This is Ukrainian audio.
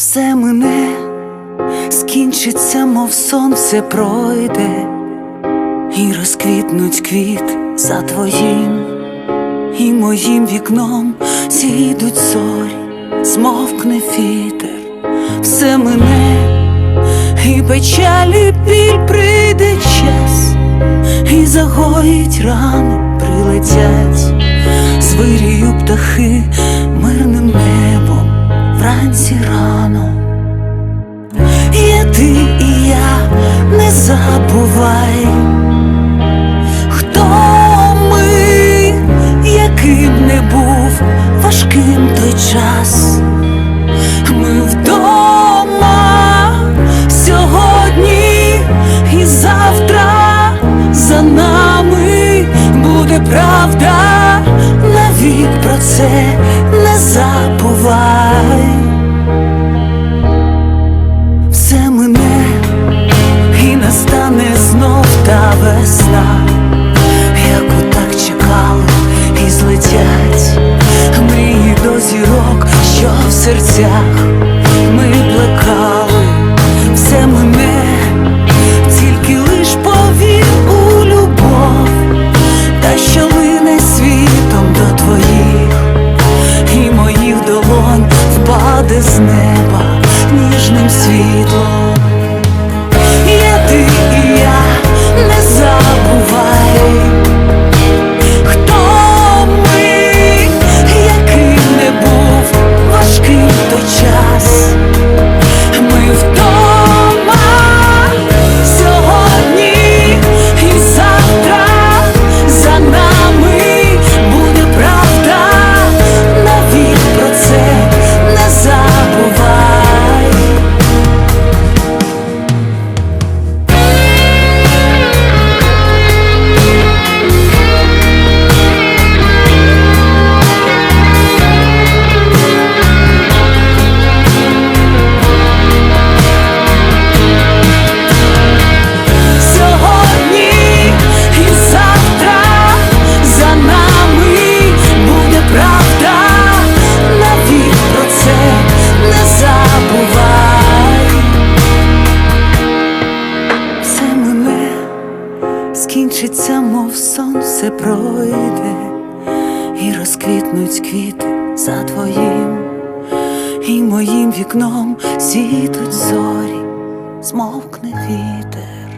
все мине, скінчиться, мов сон, все пройде, і розквітнуть квіт за твоїм, і моїм вікном. Зійдуть зорі, змовкне вітер, все мине, і печалі біль прийде час, і загоїть рани, прилетять, звирію птахи не забувай, хто ми, яким не був важким той час. Ми вдома сьогодні і завтра за нами буде правда, навік про це не забувай. Серцях ми плекали, все мене, тільки лиш повір у любов, та що лине світом до твоїх і моїх долонь впаде з неба ніжним світлом. Скінчиться, мов сон, все пройде, і розквітнуть квіти за твоїм, і моїм вікном світуть зорі, змовкне вітер.